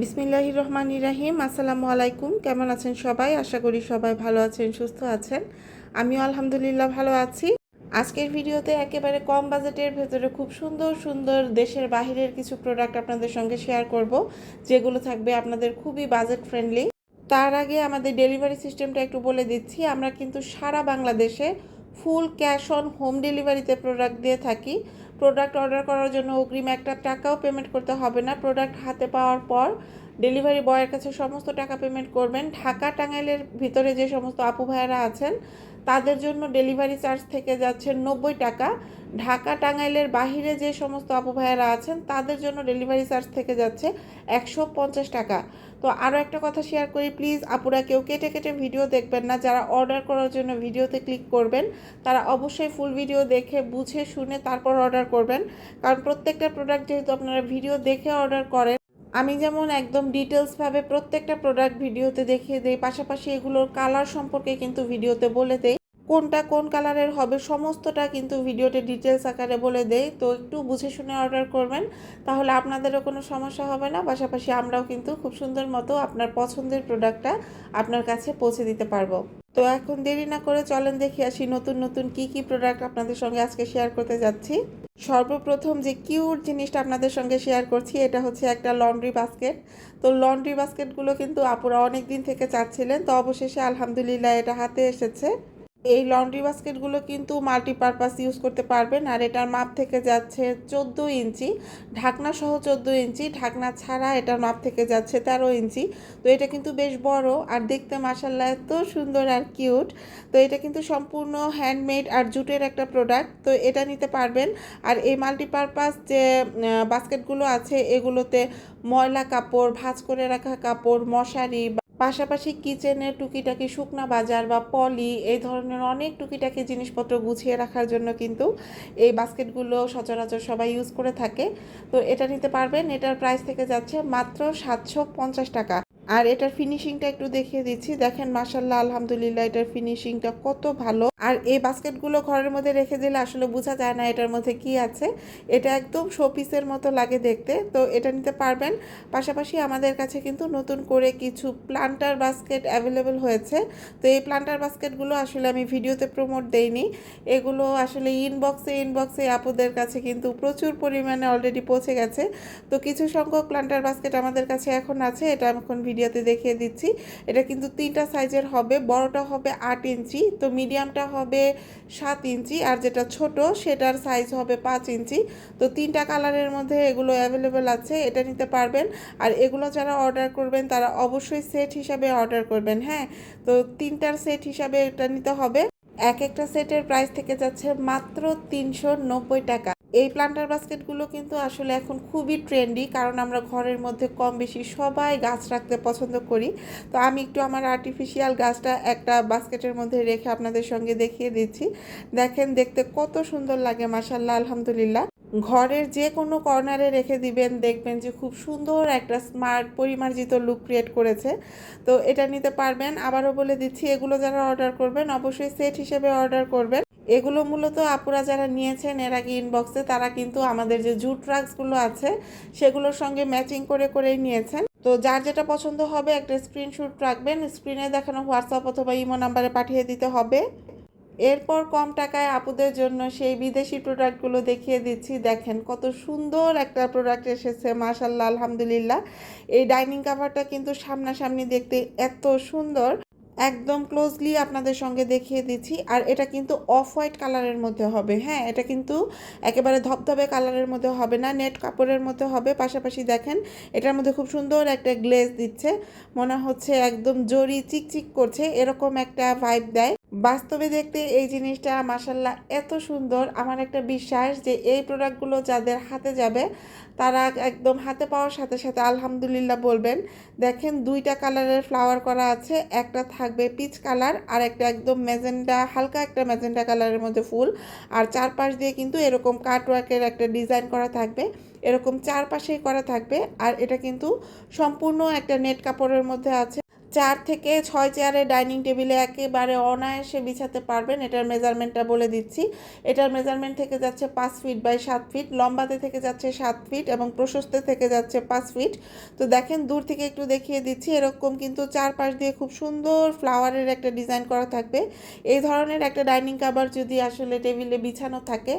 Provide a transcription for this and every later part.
বিসমিল্লাহ রহমান ইরাহিম আসসালামু আলাইকুম। কেমন আছেন সবাই? আশা করি সবাই ভালো আছেন, সুস্থ আছেন। আমিও আলহামদুলিল্লাহ ভালো আছি। আজকের ভিডিওতে একেবারে কম বাজেটের ভেতরে খুব সুন্দর সুন্দর দেশের বাহিরের কিছু প্রোডাক্ট আপনাদের সঙ্গে শেয়ার করব, যেগুলো থাকবে আপনাদের খুবই বাজেট ফ্রেন্ডলি তার আগে আমাদের ডেলিভারি সিস্টেমটা একটু বলে দিচ্ছি। আমরা কিন্তু সারা বাংলাদেশে ফুল ক্যাশ অন হোম ডেলিভারিতে প্রোডাক্ট দিয়ে থাকি। প্রোডাক্ট অর্ডার করার জন্য অগ্রিম একটা টাকাও পেমেন্ট করতে হবে না। প্রোডাক্ট হাতে পাওয়ার পর ডেলিভারি বয়ের কাছে সমস্ত টাকা পেমেন্ট করবেন। ঢাকা টাঙ্গাইলের ভিতরে যে সমস্ত আপু ভাইয়েরা আছেন তাদের জন্য ডেলিভারি চার্জ থেকে যাচ্ছে নব্বই টাকা। ঢাকা টাঙ্গাইলের বাহিরে যে সমস্ত আপু ভাইয়েরা আছেন, তাদের জন্য ডেলিভারি চার্জ থেকে যাচ্ছে একশো পঞ্চাশ টাকা। তো আরও একটা কথা শেয়ার করি প্লিজ আপুরা কেউ কেটে কেটে ভিডিও দেখবেন না। যারা অর্ডার করার জন্য ভিডিওতে ক্লিক করবেন, তারা অবশ্যই ফুল ভিডিও দেখে, বুঝে, শুনে তারপর অর্ডার করবেন। কারণ প্রত্যেকটা প্রোডাক্ট যেহেতু আপনারা ভিডিও দেখে অর্ডার করেন আমি যেমন একদম ডিটেলসভাবে প্রত্যেকটা প্রোডাক্ট ভিডিওতে দেখিয়ে দিই, পাশাপাশি এগুলোর কালার সম্পর্কে কিন্তু ভিডিওতে বলে দেই। কোনটা কোন কালারের হবে সমস্তটা কিন্তু ভিডিওতে ডিটেলস আকারে বলে দেই। তো একটু বুঝে শুনে অর্ডার করবেন, তাহলে আপনাদেরও কোনো সমস্যা হবে না। পাশাপাশি আমরাও কিন্তু খুব সুন্দর মতো আপনার পছন্দের প্রোডাক্টটা আপনার কাছে পৌঁছে দিতে পারব। তো এখন দেরি না করে চলেন দেখি আসি নতুন নতুন কি কি প্রোডাক্ট আপনাদের সঙ্গে আজকে শেয়ার করতে যাচ্ছি। সর্বপ্রথম যে কিউট জিনিসটা আপনাদের সঙ্গে শেয়ার করছি, এটা হচ্ছে একটা লন্ড্রি বাস্কেট তো লন্ড্রি বাস্কেটগুলো কিন্তু আপুরা অনেক দিন থেকে চাচ্ছিলেন, তো অবশেষে আলহামদুলিল্লাহ এটা হাতে এসেছে। এই লন্ড্রি বাস্কেটগুলো কিন্তু মাল্টিপারপাস ইউজ করতে পারবেন আর এটার মাপ থেকে যাচ্ছে চোদ্দ ইঞ্চি। ঢাকনা সহ চোদ্দ ইঞ্চি, ঢাকনা ছাড়া এটার মাপ থেকে যাচ্ছে তেরো ইঞ্চি। তো এটা কিন্তু বেশ বড় আর দেখতে মাসাল্লাহ এত সুন্দর আর কিউট। তো এটা কিন্তু সম্পূর্ণ হ্যান্ডমেড আর জুটের একটা প্রোডাক্ট। তো এটা নিতে পারবেন। আর এই মাল্টিপারপাস যে বাস্কেটগুলো আছে এগুলোতে ময়লা কাপড়, ভাঁজ করে রাখা কাপড়, মশারি পাশাপাশি কিচেনে টুকিটাকি শুকনা বাজার বা পলি, এই ধরনের অনেক টুকিটাকি জিনিসপত্র গুছিয়ে রাখার জন্য কিন্তু এই বাস্কেটগুলো সচরাচর সবাই ইউজ করে থাকে। তো এটা নিতে পারবেন। এটার প্রাইস থেকে যাচ্ছে মাত্র সাতশো পঞ্চাশ টাকা। আর এটার ফিনিশিংটা একটু দেখিয়ে দিচ্ছি। দেখেন মাসাল্লাহ আলহামদুলিল্লাহ, এটার ফিনিশিংটা কত ভালো। আর এই বাস্কেটগুলো ঘরের মধ্যে রেখে দিলে আসলে বোঝা যায় না এটার মধ্যে কি আছে। এটা একদম শোপিসের মতো লাগে দেখতে। তো এটা নিতে পারবেন। পাশাপাশি আমাদের কাছে কিন্তু নতুন করে কিছু প্লান্টার বাস্কেট অ্যাভেলেবেল হয়েছে। তো এই প্লান্টার বাস্কেটগুলো আসলে আমি ভিডিওতে প্রমোট দেইনি। এগুলো আসলে ইনবক্সে ইনবক্সে আপুদের কাছে কিন্তু প্রচুর পরিমাণে অলরেডি পৌঁছে গেছে। তো কিছু সংখ্যক প্লান্টার বাস্কেট আমাদের কাছে এখন আছে। এটা এখন ভিডিওতে দেখিয়ে দিচ্ছি। এটা কিন্তু তিনটা সাইজের হবে, বড়টা হবে আট ইঞ্চি, তো মিডিয়ামটা হবে সাত ইঞ্চি আর যেটা ছোট সেটার সাইজ হবে পাঁচ ইঞ্চি। তো তিনটা কালারের মধ্যে এগুলো অ্যাভেলেবেল আছে, এটা নিতে পারবেন। আর এগুলো যারা অর্ডার করবেন, তারা অবশ্যই সেট হিসাবে অর্ডার করবেন হ্যাঁ? তো তিনটার সেট হিসাবে এটা নিতে হবে। এক একটা সেটের প্রাইস থেকে যাচ্ছে মাত্র তিনশো নব্বই টাকা। এই প্লান্টার বাস্কেটগুলো কিন্তু আসলে এখন খুবই ট্রেন্ডি কারণ আমরা ঘরের মধ্যে কম বেশি সবাই গাছ রাখতে পছন্দ করি। তো আমি একটু আমার আর্টিফিশিয়াল গাছটা একটা বাস্কেটের মধ্যে রেখে আপনাদের সঙ্গে দেখিয়ে দিচ্ছি। দেখেন, দেখতে কত সুন্দর লাগে মাসাল্লাহ আলহামদুলিল্লাহ। ঘরের যে কোনো কর্নারে রেখে দিবেন, দেখবেন যে খুব সুন্দর একটা স্মার্ট পরিমার্জিত লুক ক্রিয়েট করেছে। তো এটা নিতে পারবেন। আবারও বলে দিচ্ছি, এগুলো যারা অর্ডার করবেন, অবশ্যই সেট হিসেবে অর্ডার করবেন। এগুলো মূলত আপুরা যারা নিয়েছেন, এর আগে ইনবক্সে তারা কিন্তু আমাদের যে জুট ট্রাক্সগুলো আছে, সেগুলোর সঙ্গে ম্যাচিং করে করেই নিয়েছেন। তো যার যেটা পছন্দ হবে একটা স্ক্রিনশট রাখবেন স্ক্রিনে দেখানো হোয়াটসঅ্যাপ অথবা ইমো নাম্বারে পাঠিয়ে দিতে হবে। এরপর কম টাকায় আপুদের জন্য সেই বিদেশি প্রোডাক্টগুলো দেখিয়ে দিচ্ছি। দেখেন কত সুন্দর একটা প্রোডাক্ট এসেছে মাশাল্লাহ আলহামদুলিল্লাহ। এই ডাইনিং কাভারটা কিন্তু সামনাসামনি দেখতে এত সুন্দর। একদম ক্লোজলি আপনাদের সঙ্গে দেখিয়ে দিচ্ছি। আর এটা কিন্তু অফ হোয়াইট কালারের মধ্যে হবে হ্যাঁ? এটা কিন্তু একেবারে ধবধবে কালারের মধ্যে হবে না নেট কাপড়ের মধ্যে হবে। পাশাপাশি দেখেন, এটার মধ্যে খুব সুন্দর একটা গ্লেজ দিচ্ছে। মনে হচ্ছে একদম জড়ি চিকচিক করছে, এরকম একটা ভাইব দেয়। বাস্তবে দেখতে এই জিনিসটা মাসাল্লাহ এত সুন্দর। আমার একটা বিশ্বাস যে এই প্রোডাক্টগুলো যাদের হাতে যাবে, তারা একদম হাতে পাওয়ার সাথে সাথে আলহামদুলিল্লাহ বলবেন, দেখেন দুইটা কালারের ফ্লাওয়ার করা আছে, একটা থাকবে পিচ কালার আর একটা একদম ম্যাজেন্ডা, হালকা একটা ম্যাজেন্ডা কালারের মধ্যে ফুল। আর চারপাশ দিয়ে কিন্তু এরকম কাটওয়ার্কের একটা ডিজাইন করা থাকবে, এরকম চারপাশেই করা থাকবে। আর এটা কিন্তু সম্পূর্ণ একটা নেট কাপড়ের মধ্যে আছে চার থেকে ছয় চেয়ারের ডাইনিং টেবিলে একেবারে অনায়াসে বিছাতে পারবেন। এটার মেজারমেন্টটা বলে দিচ্ছি। এটার মেজারমেন্ট থেকে যাচ্ছে পাঁচ ফিট বাই সাত ফিট লম্বাতে থেকে যাচ্ছে সাত ফিট এবং প্রশস্তে থেকে যাচ্ছে পাঁচ ফিট তো দেখেন, দূর থেকে একটু দেখিয়ে দিচ্ছি, এরকম কিন্তু চারপাশ দিয়ে খুব সুন্দর ফ্লাওয়ারের একটা ডিজাইন করা থাকবে। এই ধরনের একটা ডাইনিং কাভার যদি আসলে টেবিলে বিছানো থাকে,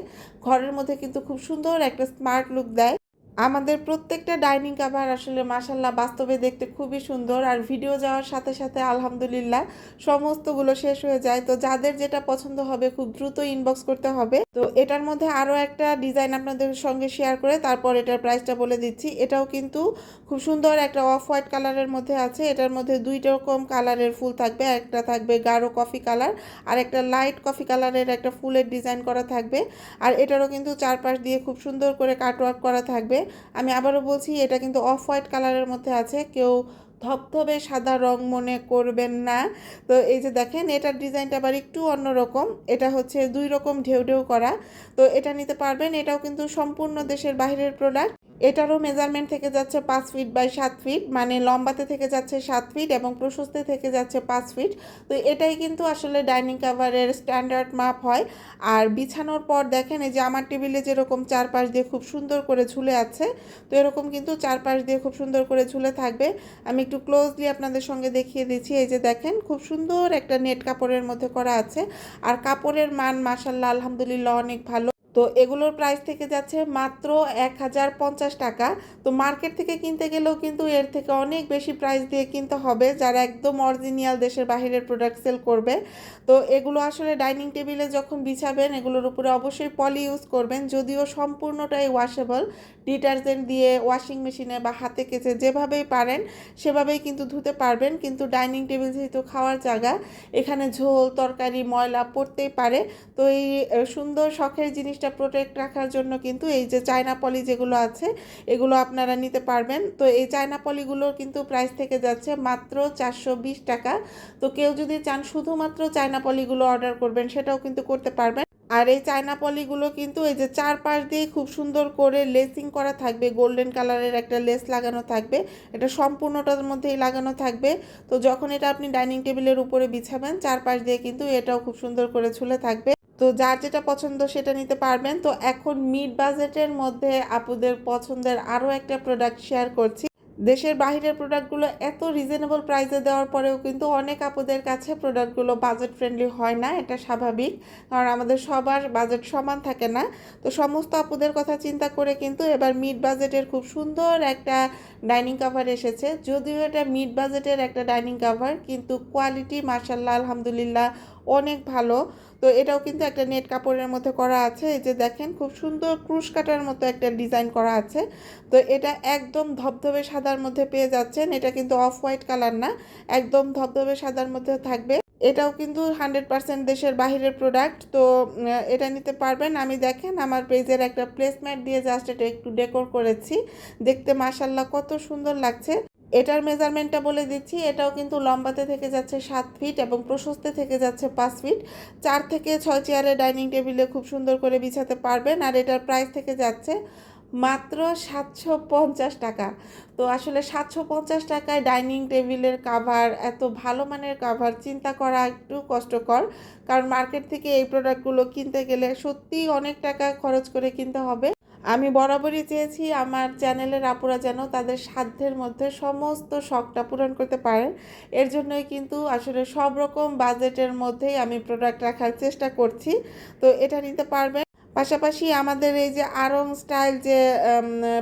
ঘরের মধ্যে কিন্তু খুব সুন্দর একটা স্মার্ট লুক দেয়। আমাদের প্রত্যেকটা ডাইনিং কাভার আসলে মাসাল্লাহ বাস্তবে দেখতে খুবই সুন্দর আর ভিডিও যাওয়ার সাথে সাথে আলহামদুলিল্লাহ সমস্তগুলো শেষ হয়ে যায়। তো যাদের যেটা পছন্দ হবে খুব দ্রুত ইনবক্স করতে হবে। তো এটার মধ্যে আরও একটা ডিজাইন আপনাদের সঙ্গে শেয়ার করে তারপর এটার প্রাইসটা বলে দিচ্ছি। এটাও কিন্তু খুব সুন্দর একটা অফ হোয়াইট কালারের মধ্যে আছে। এটার মধ্যে দুই রকম কালারের ফুল থাকবে। একটা থাকবে গাঢ় কফি কালার আর একটা লাইট কফি কালারের একটা ফুলের ডিজাইন করা থাকবে। আর এটারও কিন্তু চারপাশ দিয়ে খুব সুন্দর করে কাটওয়ার্ক করা থাকবে। আমি আবারও বলছি, এটা কিন্তু অফ হোয়াইট কালারের মধ্যে আছে। কেউ ধবধবে সাদা রং মনে করবেন না। তো এই যে দেখেন, এটার ডিজাইনটা আবার একটু অন্যরকম। এটা হচ্ছে দুই রকম ঢেউ ঢেউ করা। তো এটা নিতে পারবেন, এটাও কিন্তু সম্পূর্ণ দেশের বাইরের প্রোডাক্ট এটারও মেজারমেন্ট থেকে যাচ্ছে পাঁচ ফিট বাই সাত ফিট মানে লম্বাতে থেকে যাচ্ছে সাত ফিট এবং প্রশস্তে থেকে যাচ্ছে পাঁচ ফিট তো এটাই কিন্তু আসলে ডাইনিং কাভারের স্ট্যান্ডার্ড মাপ হয়। আর বিছানোর পর দেখেন, এই যে আমার টেবিলে যেরকম চারপাশ দিয়ে খুব সুন্দর করে ঝুলে আছে, তো এরকম কিন্তু চারপাশ দিয়ে খুব সুন্দর করে ঝুলে থাকবে। আমি একটু ক্লোজলি আপনাদের সঙ্গে দেখিয়ে দিচ্ছি, এই যে দেখেন, খুব সুন্দর একটা নেট কাপড়ের মধ্যে করা আছে। আর কাপড়ের মান মাসাল্লাহ আলহামদুলিল্লাহ, অনেক ভালো। তো এগুলোর প্রাইস থেকে যাচ্ছে মাত্র এক হাজার পঞ্চাশ টাকা। তো মার্কেট থেকে কিনতে গেলেও কিন্তু এর থেকে অনেক বেশি প্রাইস দিয়ে কিনতে হবে, যারা একদম অরিজিনাল দেশের বাহিরের প্রোডাক্ট সেল করবে। তো এগুলো আসলে ডাইনিং টেবিলে যখন বিছাবেন, এগুলোর উপরে অবশ্যই পলি ইউজ করবেন, যদিও সম্পূর্ণটাই ওয়াশেবল ডিটারজেন্ট দিয়ে ওয়াশিং মেশিনে বা হাতে কেচে যেভাবেই পারেন, সেভাবেই কিন্তু ধুতে পারবেন। কিন্তু ডাইনিং টেবিল যেহেতু খাওয়ার জায়গা, এখানে ঝোল, তরকারি, ময়লা পড়তেই পারে। তো এই সুন্দর শখের জিনিসটা প্রোটেক্ট রাখার জন্য কিন্তু এই যে চায়না পলি যেগুলো আছে, এগুলো আপনারা নিতে পারবেন। তো এই চায়না পলিগুলোর কিন্তু প্রাইস থেকে যাচ্ছে মাত্র চারশো বিশ টাকা। তো কেউ যদি চান শুধুমাত্র চায়না পলিগুলো অর্ডার করবেন, সেটাও কিন্তু করতে পারবেন। আর এই চায়না পলিগুলো কিন্তু এই যে চারপাশ দিয়ে খুব সুন্দর করে লেসিং করা থাকবে গোল্ডেন কালারের একটা লেস লাগানো থাকবে। এটা সম্পূর্ণটার মধ্যেই লাগানো থাকবে। তো যখন এটা আপনি ডাইনিং টেবিলের উপরে বিছাবেন, চারপাশ দিয়ে কিন্তু এটাও খুব সুন্দর করে ঝুলে থাকবে। তো যার যেটা পছন্দ সেটা নিতে পারবেন। তো এখন মিড বাজেটের মধ্যে আপুদের পছন্দের আরও একটা প্রোডাক্ট শেয়ার করছি। দেশের বাহিরের প্রোডাক্টগুলো এত রিজনেবল প্রাইসে দেওয়ার পরেও কিন্তু অনেক আপুদের কাছে প্রোডাক্টগুলো বাজেট ফ্রেন্ডলি হয় না, এটা স্বাভাবিক। কারণ আমাদের সবার বাজেট সমান থাকে না। তো সমস্ত আপুদের কথা চিন্তা করে কিন্তু এবার মিড বাজেটের খুব সুন্দর একটা ডাইনিং কাভার এসেছে। যদিও এটা মিড বাজেটের একটা ডাইনিং কাভার কিন্তু কোয়ালিটি মার্শাল্লাহ আলহামদুলিল্লাহ অনেক ভালো। তো এটাও কিন্তু একটা নেট কাপড়ের মধ্যে করা আছে। এই যে দেখেন, খুব সুন্দর ক্রুশ কাটার মতো একটা ডিজাইন করা আছে। তো এটা একদম ধবধবে সাদার মধ্যে পেয়ে যাচ্ছেন। এটা কিন্তু অফ হোয়াইট কালার না, একদম ধবধবে সাদার মধ্যে থাকবে। এটাও কিন্তু হান্ড্রেড পার্সেন্ট দেশের বাহিরের প্রোডাক্ট। তো এটা নিতে পারবেন। আমি দেখেন, আমার পেজের একটা প্লেসম্যাট দিয়ে জাস্ট এটা একটু ডেকোর করেছি। দেখতে মাসাল্লাহ কত সুন্দর লাগছে। এটার মেজারমেন্টটা বলে দিচ্ছি, এটাও কিন্তু লম্বাতে থেকে যাচ্ছে সাত ফিট এবং প্রশস্তে থেকে যাচ্ছে পাঁচ ফিট চার থেকে ছয় চেয়ারে ডাইনিং টেবিলে খুব সুন্দর করে বিছাতে পারবেন আর এটার প্রাইস থেকে যাচ্ছে মাত্র সাতশো পঞ্চাশ টাকা। তো আসলে সাতশো পঞ্চাশ টাকায় ডাইনিং টেবিলের কাভার এত ভালো মানের কাভার চিন্তা করা একটু কষ্টকর। কারণ মার্কেট থেকে এই প্রোডাক্টগুলো কিনতে গেলে সত্যিই অনেক টাকা খরচ করে কিনতে হবে। আমি বরাবরই চেয়েছি আমার চ্যানেলের আপুরা যেন তাদের সাধ্যের মধ্যে সমস্ত শখটা পূরণ করতে পারেন। এর জন্যই কিন্তু আসলে সব রকম বাজেটের মধ্যেই আমি প্রোডাক্ট রাখার চেষ্টা করছি। তো এটা নিতে পারবেন। পাশাপাশি আমাদের এই যে আরং স্টাইল যে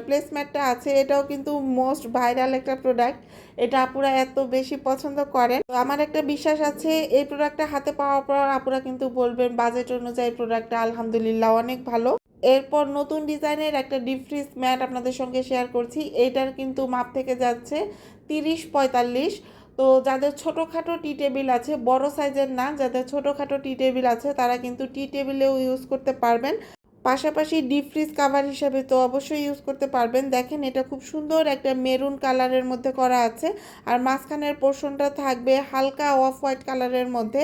প্লেসম্যাটটা আছে, এটাও কিন্তু মোস্ট ভাইরাল একটা প্রোডাক্ট এটা আপুরা এত বেশি পছন্দ করেন। তো আমার একটা বিশ্বাস আছে, এই প্রোডাক্টটা হাতে পাওয়ার পর আপুরা কিন্তু বলবেন, বাজেট অনুযায়ী প্রোডাক্টটা আলহামদুলিল্লাহ অনেক ভালো। এরপর নতুন ডিজাইনের একটা ডিপ ফ্রিজ ম্যাট আপনাদের সঙ্গে শেয়ার করছি। এটার কিন্তু মাপ থেকে যাচ্ছে তিরিশ পঁয়তাল্লিশ। তো যাদের ছোটোখাটো টি টেবিল আছে, বড় সাইজের না, যাদের ছোটোখাটো টি টেবিল আছে, তারা কিন্তু টি টেবিলেও ইউজ করতে পারবেন। পাশাপাশি ডিপ ফ্রিজ কাভার হিসাবে তো অবশ্যই ইউজ করতে পারবেন। দেখেন, এটা খুব সুন্দর একটা মেরুন কালারের মধ্যে করা আছে। আর মাঝখানের পোর্শনটা থাকবে হালকা অফ হোয়াইট কালারের মধ্যে।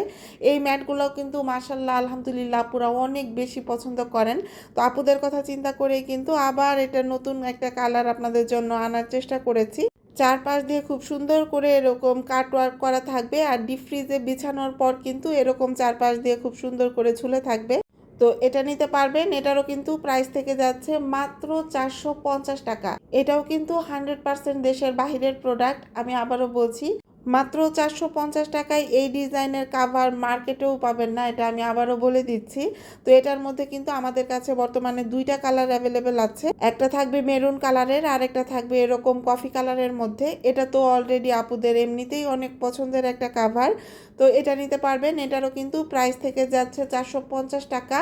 এই ম্যাটগুলোও কিন্তু মাসাল্লাহ আলহামদুলিল্লাহ, আপুরা অনেক বেশি পছন্দ করেন। তো আপুদের কথা চিন্তা করেই কিন্তু আবার এটা নতুন একটা কালার আপনাদের জন্য আনার চেষ্টা করেছি। চারপাশ দিয়ে খুব সুন্দর করে এরকম কাট ওয়ার্ক করা থাকবে। আর ডিপ ফ্রিজে বিছানোর পর কিন্তু এরকম চারপাশ দিয়ে খুব সুন্দর করে ঝুলে থাকবে। তো এটা নিতে পারবেন। এটারও কিন্তু প্রাইস থেকে যাচ্ছে মাত্র চারশো পঞ্চাশ টাকা। এটাও কিন্তু হান্ড্রেড পার্সেন্ট দেশের বাহিরের প্রোডাক্ট আমি আবারও বলছি মাত্র চারশো পঞ্চাশ টাকায় এই ডিজাইনের কাভার মার্কেটেও পাবেন না, এটা আমি আবারও বলে দিচ্ছি। তো এটার মধ্যে কিন্তু আমাদের কাছে বর্তমানে দুইটা কালার অ্যাভেলেবেল আছে। একটা থাকবে মেরুন কালারের আর একটা থাকবে এরকম কফি কালারের মধ্যে। এটা তো অলরেডি আপুদের এমনিতেই অনেক পছন্দের একটা কাভার তো এটা নিতে পারবেন, এটারও কিন্তু প্রাইস থেকে যাচ্ছে চারশো পঞ্চাশ টাকা।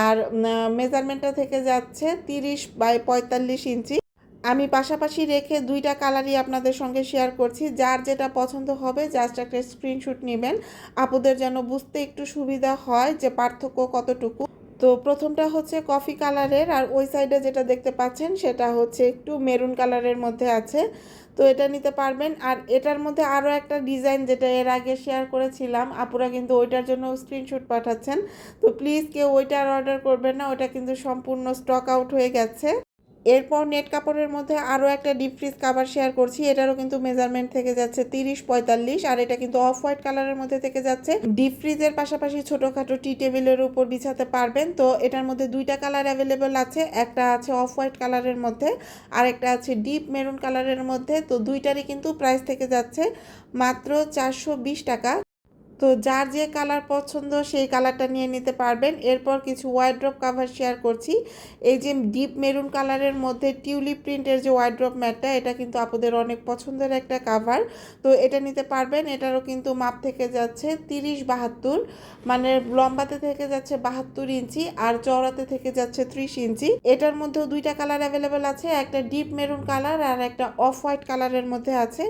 আর মেজারমেন্টটা থেকে যাচ্ছে তিরিশ বাই পঁয়তাল্লিশ ইঞ্চি। আমি পাশাপাশি রেখে দুইটা কালারই আপনাদের সঙ্গে শেয়ার করছি। যার যেটা পছন্দ হবে জাস্ট একটা স্ক্রিনশট নেবেন। আপুদের যেন বুঝতে একটু সুবিধা হয় যে পার্থক্য কতটুকু। তো প্রথমটা হচ্ছে কফি কালারের আর ওই সাইডে যেটা দেখতে পাচ্ছেন, সেটা হচ্ছে একটু মেরুন কালারের মধ্যে আছে। তো এটা নিতে পারবেন। আর এটার মধ্যে আরও একটা ডিজাইন যেটা এর আগে শেয়ার করেছিলাম, আপুরা কিন্তু ওইটার জন্য স্ক্রিনশট পাঠাচ্ছেন। তো প্লিজ কেউ ওইটার অর্ডার করবেন না ওটা কিন্তু সম্পূর্ণ স্টক আউট হয়ে গেছে। এরপর নেট কাপড়ের মধ্যে আরও একটা ডিপ ফ্রিজ কাভার শেয়ার করছি। এটারও কিন্তু মেজারমেন্ট থেকে যাচ্ছে তিরিশ পঁয়তাল্লিশ, আর এটা কিন্তু অফ হোয়াইট কালারের মধ্যে থেকে যাচ্ছে। ডিপ ফ্রিজের পাশাপাশি ছোটোখাটো টি টেবিলের উপর বিছাতে পারবেন। তো এটার মধ্যে দুইটা কালার অ্যাভেলেবেল আছে, একটা আছে অফ হোয়াইট কালারের মধ্যে, আর একটা আছে ডিপ মেরুন কালারের মধ্যে। তো দুইটারই কিন্তু প্রাইস থেকে যাচ্ছে মাত্র চারশো বিশ টাকা। তো যার যে কালার পছন্দ সেই কালারটা নিয়ে নিতে পারবেন। এরপর কিছু ওয়াইড্রপ কাভার শেয়ার করছি। এই যে ডিপ মেরুন কালারের মধ্যে টিউলিপ প্রিন্টের যে ওয়াইড্রপ ম্যাটটা এটা কিন্তু আপনাদের অনেক পছন্দের একটা কাভার তো এটা নিতে পারবেন। এটারও কিন্তু মাপ থেকে যাচ্ছে তিরিশ বাহাত্তর মানে লম্বাতে থেকে যাচ্ছে বাহাত্তর ইঞ্চি আর চওড়াতে থেকে যাচ্ছে ত্রিশ ইঞ্চি। এটার মধ্যেও দুইটা কালার অ্যাভেলেবেল আছে, একটা ডিপ মেরুন কালার আর একটা অফ হোয়াইট কালারের মধ্যে আছে।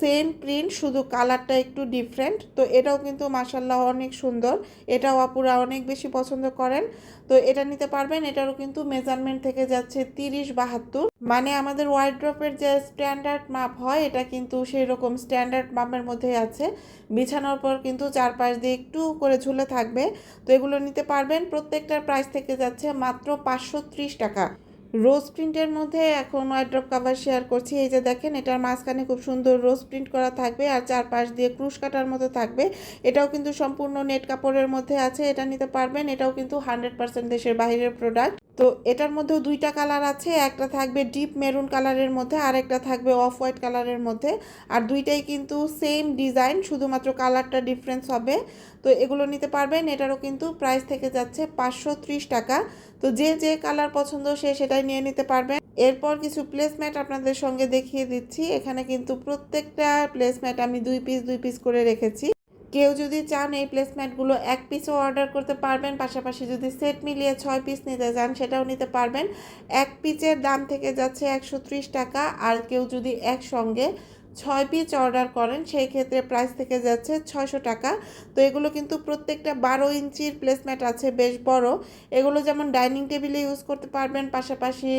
সেম প্রিন্ট শুধু কালারটা একটু ডিফারেন্ট তো এটাও কিন্তু মাসাল্লাহ অনেক সুন্দর। এটাও আপুরা অনেক বেশি পছন্দ করেন। তো এটা নিতে পারবেন। এটারও কিন্তু মেজারমেন্ট থেকে যাচ্ছে তিরিশ বাহাত্তর। মানে আমাদের ওয়াইড্রপের যে স্ট্যান্ডার্ড মাপ হয়, এটা কিন্তু সেই রকম স্ট্যান্ডার্ড মাপের মধ্যেই আছে। বিছানোর পর কিন্তু চারপাশ দিয়ে একটু করে ঝুলে থাকবে। তো এগুলো নিতে পারবেন। প্রত্যেকটার প্রাইস থেকে যাচ্ছে মাত্র পাঁচশো ত্রিশ টাকা। রোজ প্রিন্টের মধ্যে এখন ওয়াইড্রপ কাভার শেয়ার করছি। এই যে দেখেন, এটার মাঝখানে খুব সুন্দর রোজ প্রিন্ট করা থাকবে আর চারপাশ দিয়ে ক্রুশ কাটার মতো থাকবে। এটাও কিন্তু সম্পূর্ণ নেট কাপড়ের মধ্যে আছে, এটা নিতে পারবেন। এটাও কিন্তু হান্ড্রেড পার্সেন্ট দেশের বাহিরের প্রোডাক্ট তো এটার মধ্যেও দুইটা কালার আছে, একটা থাকবে ডিপ মেরুন কালারের মধ্যে, আর একটা থাকবে অফ হোয়াইট কালারের মধ্যে। আর দুইটাই কিন্তু সেম ডিজাইন, শুধুমাত্র কালারটা ডিফারেন্স হবে। তো এগুলো নিতে পারবেন, এটারও কিন্তু প্রাইস থেকে যাচ্ছে পাঁচশো ত্রিশ টাকা। তো যে যে কালার পছন্দ সে সেটাই নিয়ে নিতে পারবেন। এরপর কিছু প্লেসম্যাট আপনাদের সঙ্গে দেখিয়ে দিচ্ছি। এখানে কিন্তু প্রত্যেকটা প্লেসম্যাট আমি দুই পিস দুই পিস করে রেখেছি। কেউ যদি চান এই প্লেসমেন্টগুলো এক পিসও অর্ডার করতে পারবেন, পাশাপাশি যদি সেট মিলিয়ে ছয় পিস নিতে চান সেটাও নিতে পারবেন। এক পিসের দাম থেকে যাচ্ছে একশো ত্রিশ টাকা, আর কেউ যদি একসঙ্গে ছয় পিস অর্ডার করেন, সেই ক্ষেত্রে প্রাইস থেকে যাচ্ছে ছয়শো টাকা। তো এগুলো কিন্তু প্রত্যেকটা বারো ইঞ্চির প্লেসম্যাট আছে, বেশ বড়। এগুলো যেমন ডাইনিং টেবিলে ইউজ করতে পারবেন, পাশাপাশি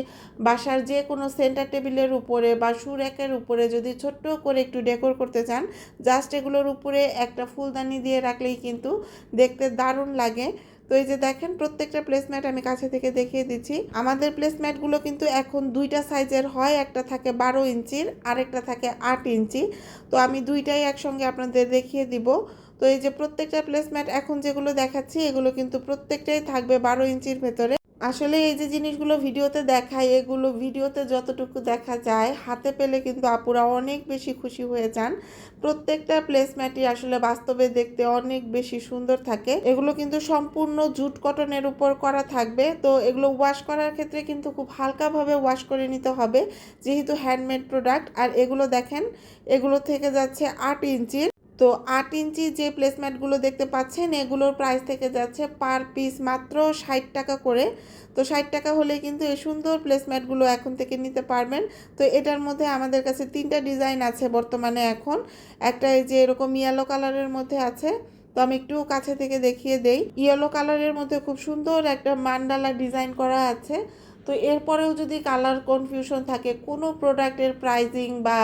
বাসার যে কোনো সেন্টার টেবিলের উপরে বা সুরেকের উপরে যদি ছোট্ট করে একটু ডেকোর করতে চান জাস্ট এগুলোর উপরে একটা ফুলদানি দিয়ে রাখলেই কিন্তু দেখতে দারুণ লাগে। তো এই যে দেখেন, প্রত্যেকটা প্লেসম্যাট আমি কাছে থেকে দেখিয়ে দিচ্ছি। আমাদের প্লেসম্যাটগুলো কিন্তু এখন দুইটা সাইজের হয়, একটা থাকে বারো ইঞ্চির, আরেকটা থাকে আট ইঞ্চি। তো আমি দুইটাই একসঙ্গে আপনাদের দেখিয়ে দিব। তো এই যে প্রত্যেকটা প্লেসম্যাট এখন যেগুলো দেখাচ্ছি, এগুলো কিন্তু প্রত্যেকটাই থাকবে বারো ইঞ্চির ভেতরে। আসলে এই যে জিনিসগুলো ভিডিওতে দেখায়, এগুলো ভিডিওতে যতটুকু দেখা যায়, হাতে পেলে কিন্তু আপুরা অনেক বেশি খুশি হয়ে যান। প্রত্যেকটা প্লেসম্যাটই আসলে বাস্তবে দেখতে অনেক বেশি সুন্দর থাকে। এগুলো কিন্তু সম্পূর্ণ জুট কটনের উপর করা থাকবে। তো এগুলো ওয়াশ করার ক্ষেত্রে কিন্তু খুব হালকাভাবে ওয়াশ করে নিতে হবে, যেহেতু হ্যান্ডমেড প্রোডাক্ট আর এগুলো দেখেন, এগুলো থেকে যাচ্ছে আট ইঞ্চির তো আট ইঞ্চি যে প্লেসম্যাটগুলো দেখতে পাচ্ছেন, এগুলোর প্রাইস থেকে যাচ্ছে পার পিস মাত্র ষাট টাকা করে। তো ষাট টাকা হলে কিন্তু এই সুন্দর প্লেসম্যাটগুলো এখন থেকে নিতে পারবেন। তো এটার মধ্যে আমাদের কাছে তিনটা ডিজাইন আছে বর্তমানে এখন। একটা এই যে এরকম ইয়েলো কালারের মধ্যে আছে, তো আমি একটু কাছে থেকে দেখিয়ে দেই। ইয়েলো কালারের মধ্যে খুব সুন্দর একটা মান্ডালা ডিজাইন করা আছে। তো এরপরেও যদি কালার কনফিউশন থাকে, কোনো প্রোডাক্টের প্রাইজিং বা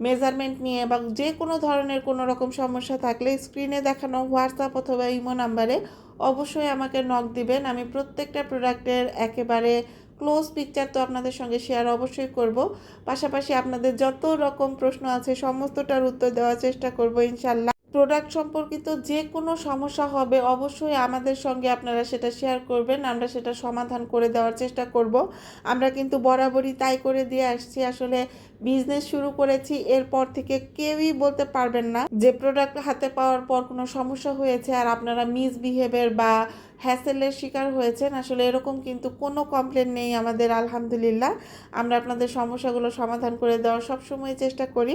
মেজারমেন্ট নিয়ে বা যে কোনো ধরনের কোনো রকম সমস্যা থাকলে স্ক্রিনে দেখানো হোয়াটসঅ্যাপ অথবা ইমো নাম্বারে অবশ্যই আমাকে নক দিবেন। আমি প্রত্যেকটা প্রোডাক্টের একেবারে ক্লোজ পিকচার তো আপনাদের সঙ্গে শেয়ার অবশ্যই করব। পাশাপাশি আপনাদের যত রকম প্রশ্ন আছে, সমস্তটার উত্তর দেওয়ার চেষ্টা করব ইনশাল্লাহ। প্রোডাক্ট সম্পর্কিত যে কোনো সমস্যা হবে, অবশ্যই আমাদের সঙ্গে আপনারা সেটা শেয়ার করবেন। আমরা সেটা সমাধান করে দেওয়ার চেষ্টা করব। আমরা কিন্তু বরাবরই তাই করে দিয়ে আসছি। আসলে বিজনেস শুরু করেছি, এরপর থেকে কেউই বলতে পারবেন না যে প্রোডাক্ট হাতে পাওয়ার পর কোনো সমস্যা হয়েছে আর আপনারা মিসবিহেভের বা হ্যাসেলের শিকার হয়েছেন। আসলে এরকম কিন্তু কোনো কমপ্লেন নেই আমাদের, আলহামদুলিল্লাহ। আমরা আপনাদের সমস্যাগুলো সমাধান করে দেওয়ার সবসময় চেষ্টা করি।